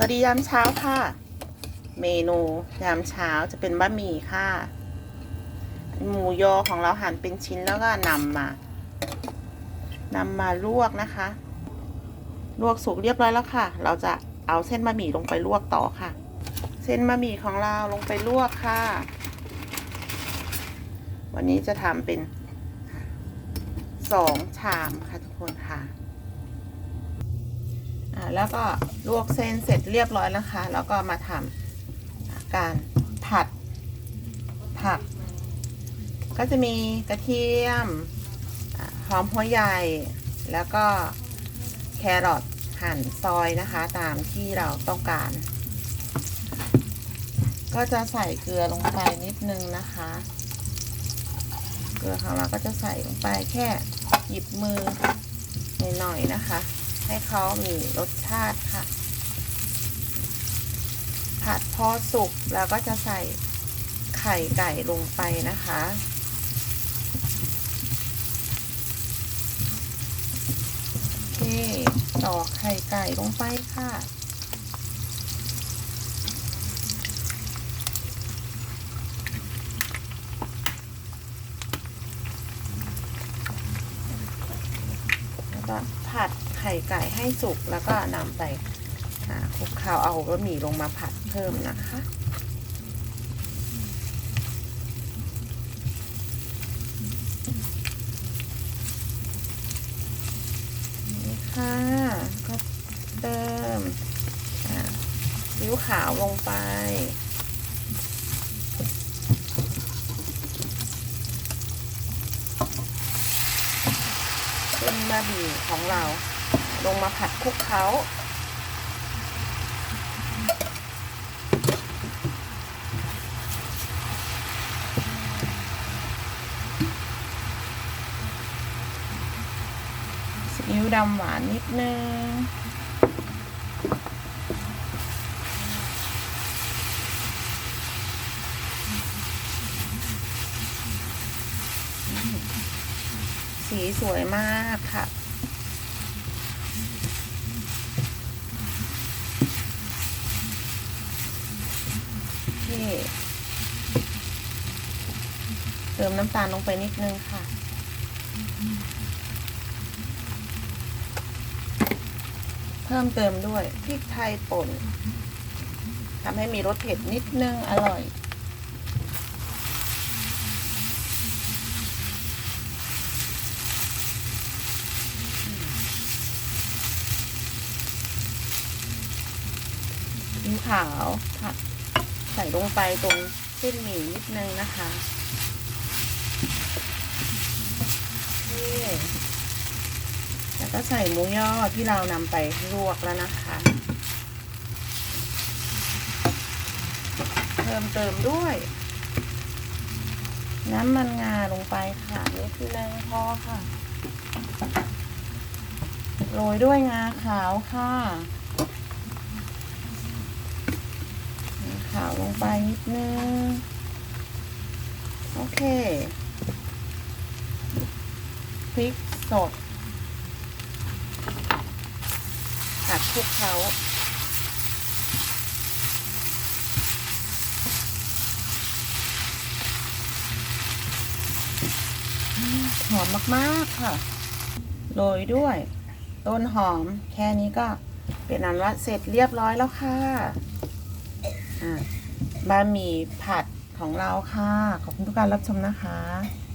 สวัสดียามเช้าค่ะ เมนูยามเช้าจะเป็นบะหมี่ค่ะ หมูยอของเราหั่นเป็นชิ้นแล้วก็นำมานำมาลวกนะคะ ลวกสุกเรียบร้อยแล้วค่ะ เราจะเอาเส้นบะหมี่ลงไปลวกต่อค่ะ เส้นบะหมี่ของเราลงไปลวกค่ะ วันนี้จะทำเป็นสองชามค่ะทุกคนค่ะ แล้วก็ลวกเส้นเสร็จเรียบร้อยแล้วค่ะแล้วก็มาทำการผัดผัก ก็จะมีกระเทียมหอมหัวใหญ่ แล้วก็แครอทหั่นซอยนะคะ ตามที่เราต้องการ ก็จะใส่เกลือลงไปนิดนึงนะคะ เกลือของเราก็จะใส่ลงไปแค่หยิบมือหน่อยๆนะคะ ให้เขามีรสชาติค่ะ ผัดพอสุกแล้วก็จะใส่ไข่ไก่ลงไปนะคะโอเคตอกไข่ไก่ลงไปค่ะแล้วก็ผัด ไข่ไก่ให้สุกแล้วก็นำไปคลุกเคล้าเอาบะหมี่ลงมาผัดเพิ่มนะคะนี่ค่ะก็เติมซีอิ๊วขาวลงไปเป็นบะหมี่ของเรา ลงมาผัดคลุกเคล้าซีอิ๊วดำหวานนิดนึง สีสวยมากค่ะ นี่ เติมน้ำตาลลงไปนิดนึงค่ะ เพิ่มเติมด้วยพริกไทยป่นทำให้มีรสเผ็ดนิดนึงอร่อยผิวขาวผัดใส่ลงไปตรงเส้นหมี่นิดนึงนะคะนี่แล้วก็ใส่หมูย่อที่เรานำไปลวกแล้วนะคะ เพิ่มเติมด้วย น้ำมันงาลงไปค่ะนิดนึงพอค่ะ โรยด้วยงาขาวค่ะ ขาวลงไปนิดนึง โอเค พริกสดผัดคลุกเคล้าหอมมากๆค่ะ โรยด้วย ต้นหอม แค่นี้ก็เป็นอันว่าเสร็จเรียบร้อยแล้วค่ะ บะหมี่ผัดของเราค่ะ ขอบคุณทุกการรับชมนะคะ